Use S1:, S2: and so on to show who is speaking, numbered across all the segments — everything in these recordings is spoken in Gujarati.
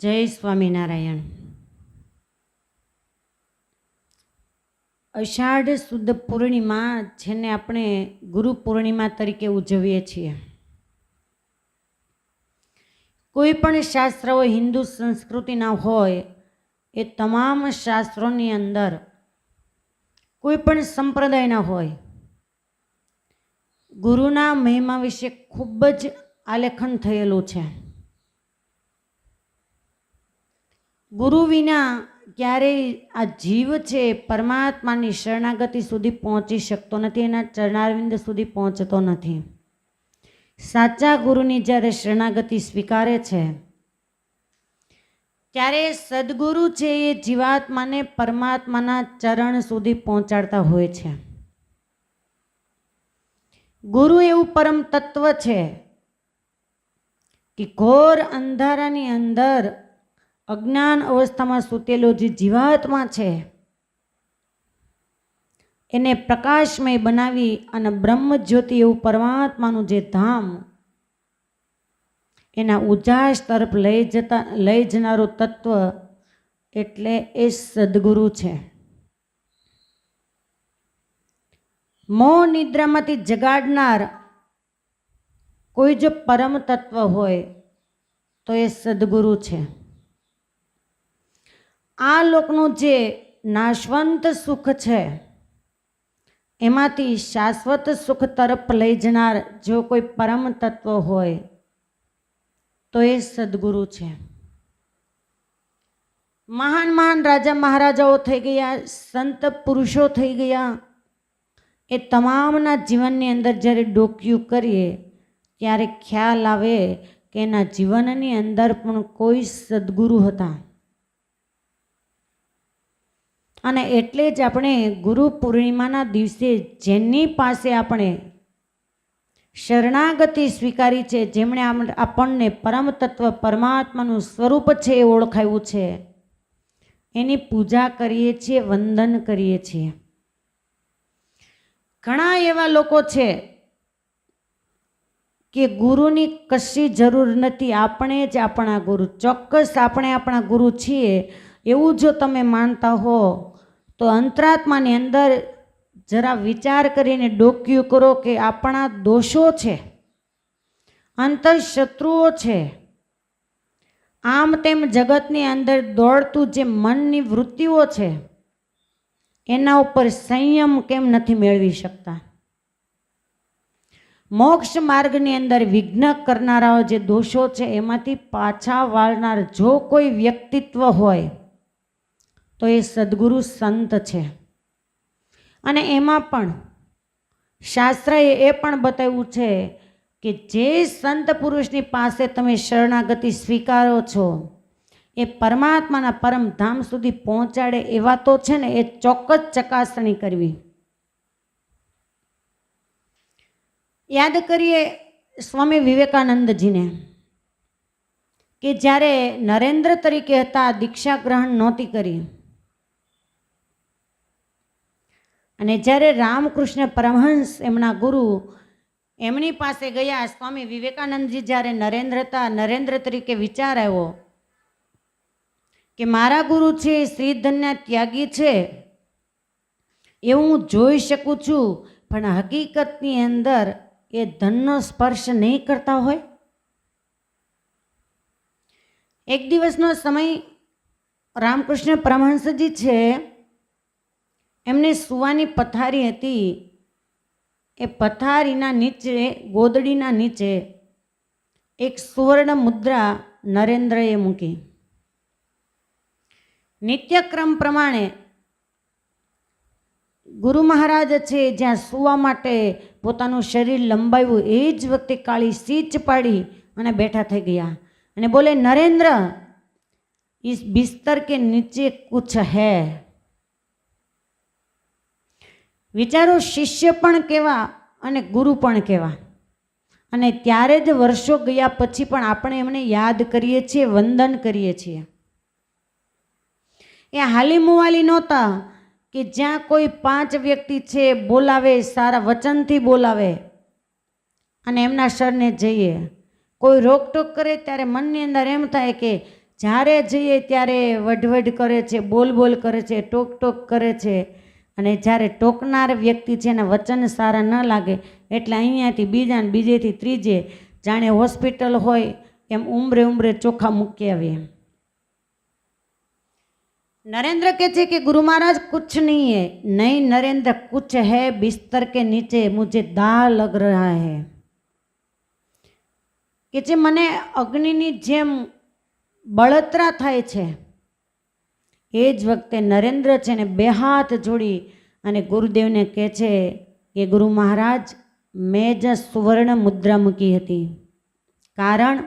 S1: જય સ્વામિનારાયણ. અષાઢ સુદ પૂર્ણિમા જેને આપણે ગુરુ પૂર્ણિમા તરીકે ઉજવીએ છીએ. કોઈ પણ શાસ્ત્રો હિન્દુ સંસ્કૃતિના હોય, એ તમામ શાસ્ત્રોની અંદર કોઈ પણ સંપ્રદાયના હોય, ગુરુના મહિમા વિશે ખૂબ જ આલેખન થયેલું છે. ગુરુ વિના ક્યારેય આ જીવ છે પરમાત્માની શરણાગતિ સુધી પહોંચી શકતો નથી એના ચરણારવિંદ સુધી પહોંચતો નથી. સાચા ગુરુની જ્યારે શરણાગતિ સ્વીકારે છે, ત્યારે સદગુરુ છે એ જીવાત્માને પરમાત્માના ચરણ સુધી પહોંચાડતા હોય છે. ગુરુ એવું પરમ તત્વ છે કે ઘોર અંધારાની અંદર અજ્ઞાન અવસ્થામાં સૂતેલો જે જીવાત્મા છે, એને પ્રકાશમય બનાવી અને બ્રહ્મ જ્યોતિ એવું પરમાત્માનું જે ધામ, એના ઉજાસ તરફ લઈ જતા, લઈ જનારું તત્વ એટલે એ સદગુરુ છે. મોહ નિદ્રામાંથી જગાડનાર કોઈ જો પરમ તત્વ હોય, તો એ સદગુરુ છે. આ લોકનું જે નાશવંત સુખ છે, એમાંથી શાશ્વત સુખ તરફ લઈ જનાર જો કોઈ પરમ તત્વ હોય, તો એ સદગુરુ છે. મહાન મહાન રાજા મહારાજાઓ થઈ ગયા, સંત પુરુષો થઈ ગયા, એ તમામના જીવનની અંદર જ્યારે ડોક્યું કરીએ, ત્યારે ખ્યાલ આવે કે એના જીવનની અંદર પણ કોઈ સદગુરુ હતા. અને એટલે જ આપણે ગુરુ પૂર્ણિમાના દિવસે જેની પાસે આપણે શરણાગતિ સ્વીકારી છે, જેમણે આપણને પરમ તત્વ પરમાત્માનું સ્વરૂપ છે એ ઓળખાયું છે, એની પૂજા કરીએ છીએ, વંદન કરીએ છીએ. ઘણા એવા લોકો છે કે ગુરુની કશી જરૂર નથી, આપણે જ આપણા ગુરુ, ચોક્કસ આપણે આપણા ગુરુ છીએ, એવું જો તમે માનતા હો તો અંતરાત્માની અંદર જરા વિચાર કરીને ડોક્યું કરો કે આપણા દોષો છે અંતર શત્રુઓ છે. આમ તેમ જગતની અંદર દોડતું જે મનની વૃત્તિઓ છે, એના ઉપર સંયમ કેમ નથી મેળવી શકતા? મોક્ષ માર્ગની અંદર વિઘ્ન કરનારાઓ જે દોષો છે, એમાંથી પાછા વાળનાર જો કોઈ વ્યક્તિત્વ હોય તો એ સદગુરુ સંત છે. અને એમાં પણ શાસ્ત્રએ એ પણ બતાવ્યું છે કે જે સંત પુરુષની પાસે તમે શરણાગતિ સ્વીકારો છો, એ પરમાત્માના પરમધામ સુધી પહોંચાડે એવા તો છે ને, એ ચોક્કસ ચકાસણી કરવી. યાદ કરીએ સ્વામી વિવેકાનંદજીને કે જ્યારે નરેન્દ્ર તરીકે હતા દીક્ષા ગ્રહણ નહોતી કરી. અને જ્યારે રામકૃષ્ણ પરમહંસ એમના ગુરુ એમની પાસે ગયા, સ્વામી વિવેકાનંદજી જ્યારે નરેન્દ્ર હતા નરેન્દ્ર તરીકે વિચાર આવ્યો કે મારા ગુરુ છે એ શ્રીધન્ય ત્યાગી છે એ હું જોઈ શકું છું, પણ હકીકતની અંદર એ ધનનો સ્પર્શ નહીં કરતા હોય. એક દિવસનો સમય રામકૃષ્ણ પરમહંસજી છે એમને સુવાની પથારી હતી. એ પથારીના નીચે, ગોદડીના નીચે એક સુવર્ણ મુદ્રા નરેન્દ્રએ મૂકી. નિત્યક્રમ પ્રમાણે ગુરુ મહારાજ છે, જ્યાં સુવા માટે પોતાનું શરીર લંબાવ્યું, એ જ વખતે કાળી સીચ પાડી અને બેઠા થઈ ગયા. અને બોલે, નરેન્દ્ર ઇસ બિસ્તર કે નીચે કુછ હૈ? વિચારો શિષ્ય પણ કેવા અને ગુરુ પણ કેવા. અને ત્યારે જ વર્ષો ગયા પછી પણ આપણે એમને યાદ કરીએ છીએ, વંદન કરીએ છીએ. એ હાલી મુવાલી નહોતા કે જ્યાં કોઈ પાંચ વ્યક્તિ છે, બોલાવે, સારા વચનથી બોલાવે અને એમના સરને જઈએ. કોઈ રોકટોક કરે ત્યારે મનની અંદર એમ થાય કે જ્યારે જઈએ ત્યારે વઢવઢ કરે છે, બોલ બોલ કરે છે, ટોક ટોક કરે છે. અને જ્યારે ટોકનાર વ્યક્તિ છે એના વચન સારા ન લાગે, એટલે અહીંયાથી બીજા ને બીજેથી ત્રીજે જાણે હોસ્પિટલ હોય એમ ઉમરે ઉમરે ચોખા મૂકી આવીએ નરેન્દ્ર કહે છે કે, ગુરુ મહારાજ, કુછ નહીં હે. નહીં નરેન્દ્ર, કુછ હે બિસ્તર કે નીચે? મુજે દાહ લગ રહ્યા હે. કે જે મને અગ્નિની જેમ બળતરા થાય છે એ જ વખતે નરેન્દ્ર છે ને બે હાથ જોડી અને ગુરુદેવને કહે છે કે ગુરુ મહારાજ, મેં જ સુવર્ણ મુદ્રા મૂકી હતી. કારણ?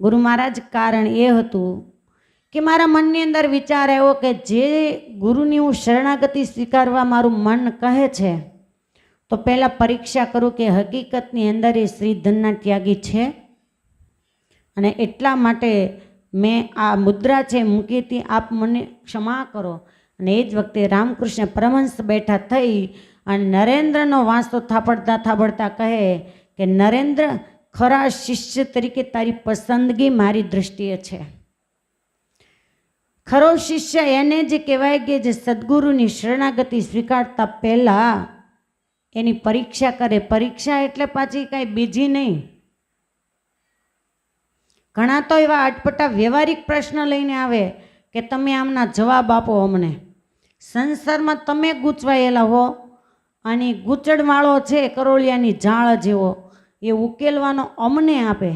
S1: ગુરુ મહારાજ, કારણ એ હતું કે મારા મનની અંદર વિચાર આવ્યો કે જે ગુરુની હું શરણાગતિ સ્વીકારવા મારું મન કહે છે, તો પહેલાં પરીક્ષા કરું કે હકીકતની અંદર એ શ્રી ધનના ત્યાગી છે. અને એટલા માટે મેં આ મુદ્રા છે મૂકી હતી. આપ મને ક્ષમા કરો. અને એ જ વખતે રામકૃષ્ણ પરમહંસ બેઠા થઈ અને નરેન્દ્રનો વાંસતો થાપડતા થાપડતા કહે કે, નરેન્દ્ર, ખરા શિષ્ય તરીકે તારી પસંદગી મારી દૃષ્ટિએ છે. ખરો શિષ્ય એને જે કહેવાય કે જે સદગુરુની શરણાગતિ સ્વીકારતા પહેલાં એની પરીક્ષા કરે. પરીક્ષા એટલે પાછી કાંઈ બીજી નહીં. ઘણા તો એવા અટપટા વ્યવહારિક પ્રશ્ન લઈને આવે કે તમે આમના જવાબ આપો અમને. સંસારમાં તમે ગૂંચવાયેલા હો અને ગૂંચડવાળો છે કરોળિયાની જાળ જેવો, એ ઉકેલવાનો અમને આપે.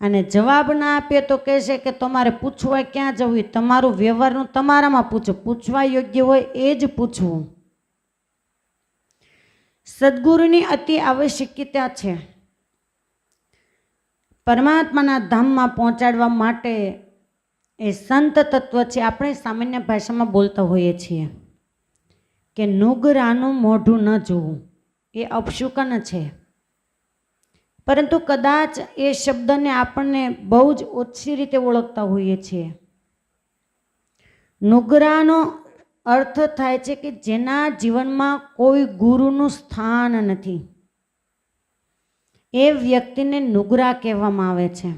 S1: અને જવાબ ના આપે તો કહેશે કે તમારે પૂછવા ક્યાં જવું તમારું વ્યવહારનું તમારામાં પૂછો. પૂછવા યોગ્ય હોય એ જ પૂછવું. સદગુરુની અતિ આવશ્યકતા છે. પરમાત્માના ધામમાં પહોંચાડવા માટે એ સંત તત્વ છે, આપણે સામાન્ય ભાષામાં બોલતા હોઈએ છીએ કે નુગરાનું મોઢું ન જોવું, એ અપશુકન છે. પરંતુ કદાચ એ શબ્દને આપણને બહુ જ ઓછી રીતે ઓળખતા હોઈએ છીએ. નુગરાનો અર્થ થાય છે કે જેના જીવનમાં કોઈ ગુરુનું સ્થાન નથી. એ વ્યક્તિને નુગરા કહેવામાં આવે છે.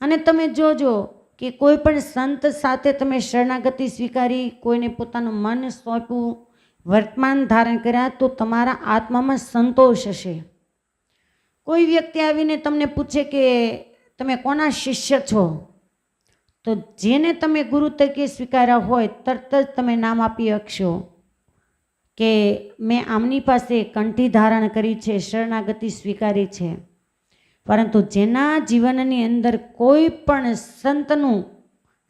S1: અને તમે જોજો કે કોઈ પણ સંત સાથે તમે શરણાગતિ સ્વીકારી, કોઈને પોતાનું મન સોંપ્યું, વર્તમાન ધારણ કર્યા, તો તમારા આત્મામાં સંતોષ હશે. કોઈ વ્યક્તિ આવીને તમને પૂછે કે તમે કોના શિષ્ય છો? તો જેને તમે ગુરુ તરીકે સ્વીકાર્યા હોય, તરત જ તમે નામ આપી શકશો. કે મેં આમની પાસે કંઠી ધારણ કરી છે, શરણાગતિ સ્વીકારી છે. પરંતુ જેના જીવનની અંદર કોઈ પણ સંતનું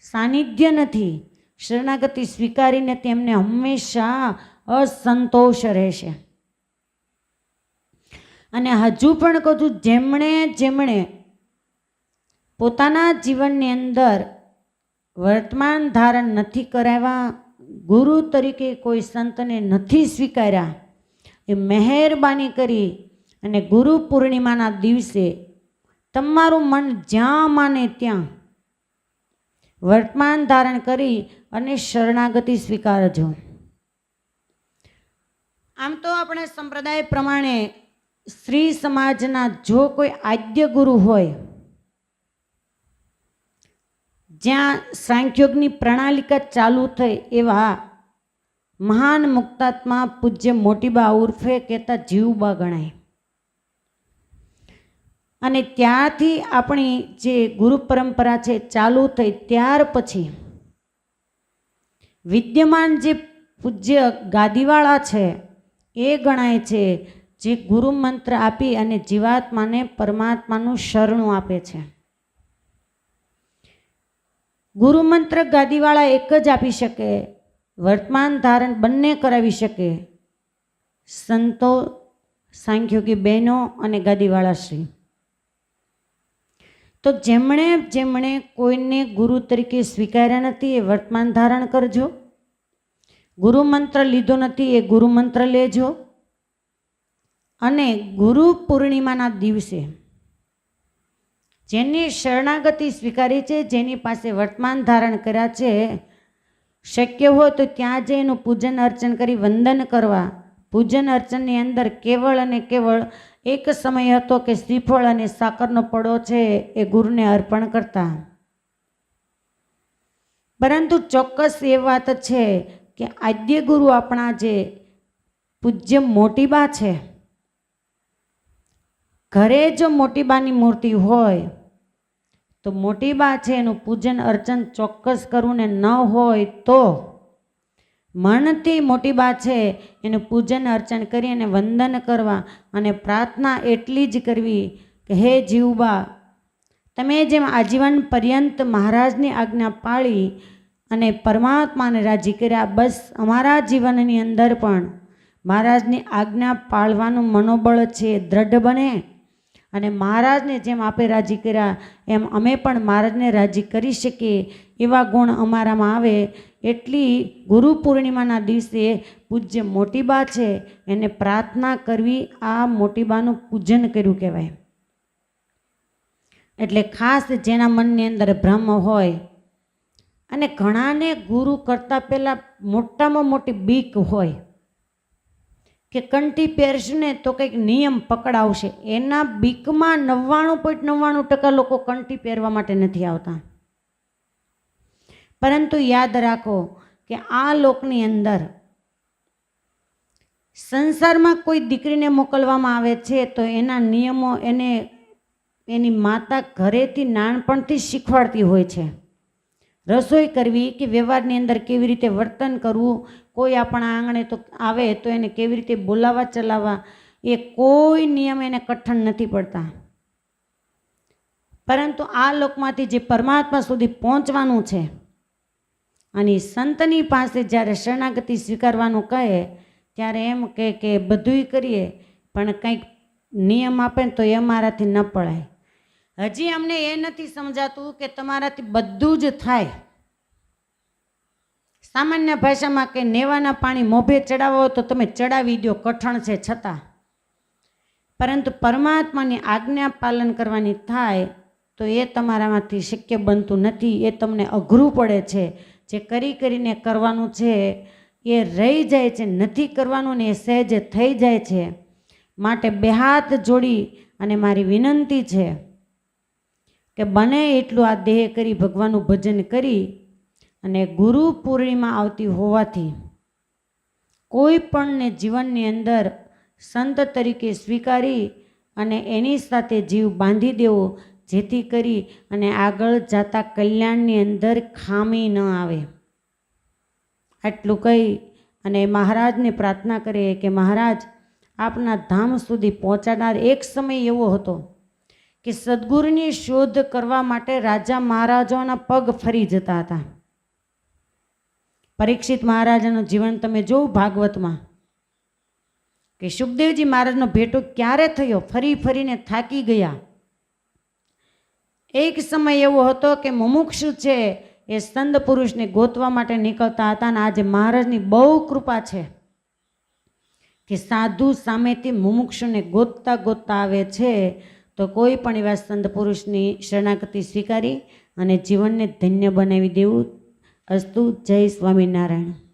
S1: સાનિધ્ય નથી, શરણાગતિ સ્વીકારીને તેમને હંમેશા અસંતોષ રહેશે. અને હજુ પણ કહું છું જેમણે જેમણે પોતાના જીવનની અંદર વર્તમાન ધારણ નથી કરાવ્યા ગુરુ તરીકે કોઈ સંતને નથી સ્વીકાર્યા, એ મહેરબાની કરી અને ગુરુ પૂર્ણિમાના દિવસે તમારું મન જ્યાં માને ત્યાં વર્તમાન ધારણ કરી અને શરણાગતિ સ્વીકારજો. આમ તો આપણે સંપ્રદાય પ્રમાણે સ્ત્રી સમાજના જો કોઈ આદ્ય ગુરુ હોય જ્યાં સાંખ્યોગની પ્રણાલિકા ચાલુ થઈ એવા મહાન મુક્તાત્મા પૂજ્ય મોટીબા ઉર્ફે કહેતા જીવબા ગણાય. અને ત્યારથી આપણી જે ગુરુ પરંપરા છે ચાલુ થઈ ત્યાર પછી વિદ્યમાન જે પૂજ્ય ગાદીવાળા છે એ ગણાય છે જે ગુરુ મંત્ર આપી અને જીવાત્માને પરમાત્માનું શરણું આપે છે. ગુરુ મંત્ર ગાદીવાળા એક જ આપી શકે, વર્તમાન ધારણ બંને કરાવી શકે. સંતો સાંખ્યોગી બહેનો અને ગાદીવાળા શ્રી. તો જેમણે જેમણે કોઈને ગુરુ તરીકે સ્વીકાર્યા નથી, એ વર્તમાન ધારણ કરજો. ગુરુ મંત્ર લીધો નથી, એ ગુરુ મંત્ર લેજો. અને ગુરુ પૂર્ણિમાના દિવસે જેની શરણાગતિ સ્વીકારી છે, જેની પાસે વર્તમાન ધારણ કર્યા છે, શક્ય હોય તો ત્યાં જઈનું પૂજન અર્ચન કરી વંદન કરવા. પૂજન અર્ચનની અંદર કેવળ અને કેવળ એક સમય હતો કે શ્રીફળ અને સાકરનો પડો છે, એ ગુરુને અર્પણ કરતા. પરંતુ ચોક્કસ એ વાત છે કે આદ્ય ગુરુ આપણા જે પૂજ્ય મોટીબા છે. ઘરે જો મોટીબાની મૂર્તિ હોય તો મોટી બા છે, એનું પૂજન અર્ચન ચોક્કસ કરવું ને ન હોય તો. મનથી મોટી બા છે, એનું પૂજન અર્ચન કરી અને વંદન કરવા અને પ્રાર્થના એટલી જ કરવી કે હે જીવબા, તમે જેમ આજીવન પર્યંત મહારાજની આજ્ઞા પાળી અને પરમાત્માને રાજી કર્યા, બસ અમારા જીવનની અંદર પણ મહારાજની આજ્ઞા પાળવાનું મનોબળ છે, દ્રઢ બને. અને મહારાજને જેમ આપે રાજી કર્યા, એમ અમે પણ મહારાજને રાજી કરી શકીએ. એવા ગુણ અમારામાં આવે. એટલી ગુરુ પૂર્ણિમાના દિવસે પૂજ્ય મોટીબા છે. એને પ્રાર્થના કરવી આ મોટીબાનું પૂજન કર્યું કહેવાય. એટલે ખાસ જેના મનની અંદર ભ્રમ હોય, અને ઘણાને ગુરુ કરતાં પહેલાં મોટામાં મોટી બીક હોય કે કંઠી પહેરશું ને તો કંઈક નિયમ પકડાવશે. એના બીકમાં નવ્વાણું પોઈન્ટ નવ્વાણું ટકા લોકો કંઠી પહેરવા માટે નથી આવતા. પરંતુ યાદ રાખો કે આ લોકની અંદર સંસારમાં કોઈ દીકરીને મોકલવામાં આવે છે તો એના નિયમો એને એની માતા ઘરેથી નાનપણથી શીખવાડતી હોય છે. રસોઈ કરવી કે વ્યવહારની અંદર કેવી રીતે વર્તન કરવું, કોઈ આપણા આંગણે તો આવે તો એને કેવી રીતે બોલાવવા ચલાવવા, એ કોઈ નિયમ એને કઠણ નથી પડતા. પરંતુ આ લોકમાંથી જે પરમાત્મા સુધી પહોંચવાનું છે, અને સંતની પાસે જ્યારે શરણાગતિ સ્વીકારવાનું કહે, ત્યારે એમ કહે કે બધુંય કરીએ, પણ કંઈક નિયમ આપે ને તો એ અમારાથી ન પડાય. હજી અમને એ નથી સમજાતું કે તમારાથી બધું જ થાય. સામાન્ય ભાષામાં કે નેવાના પાણી મોભે ચડાવો તો તમે ચડાવી દો કઠણ છે છતાં. પરંતુ પરમાત્માની આજ્ઞા પાલન કરવાની થાય તો એ તમારામાંથી શક્ય બનતું નથી, એ તમને અઘરું પડે છે. જે કરી કરીને કરવાનું છે, એ રહી જાય છે, નથી કરવાનું ને એ સહેજ થઈ જાય છે. માટે બે હાથ જોડી અને મારી વિનંતી છે. કે બને એટલું આ દેહ કરી ભગવાનનું ભજન કરી અને ગુરુ પૂર્ણિમા આવતી હોવાથી કોઈ પણને જીવનની અંદર સંત તરીકે સ્વીકારી અને એની સાથે જીવ બાંધી દેવો, જેથી કરી અને આગળ જતા કલ્યાણની અંદર ખામી ન આવે. આટલું કહી અને મહારાજને પ્રાર્થના કરીએ કે મહારાજ આપના ધામ સુધી પહોંચાડનાર એક સમય એવો હતો કે સદગુરુની શોધ કરવા માટે રાજા મહારાજાઓના પગ ફરી જતા હતા. પરીક્ષિત મહારાજાનું જીવન તમે જોવ ભાગવતમાં, કે સુખદેવજી મહારાજનો ભેટો ક્યારે થયો? ફરી ફરીને થાકી ગયા. એક સમય એવો હતો કે મુમુક્ષુ છે એ સંત પુરુષને ગોતવા માટે નીકળતા હતા અને આજે મહારાજની બહુ કૃપા છે કે સાધુ સામેથી મુમુક્ષુને ગોતતા ગોતતા આવે છે તો કોઈ પણ એવા સંત પુરુષની શરણાગતિ સ્વીકારી અને જીવનને ધન્ય બનાવી દેવું અસ્તુ જય સ્વામિનારાયણ.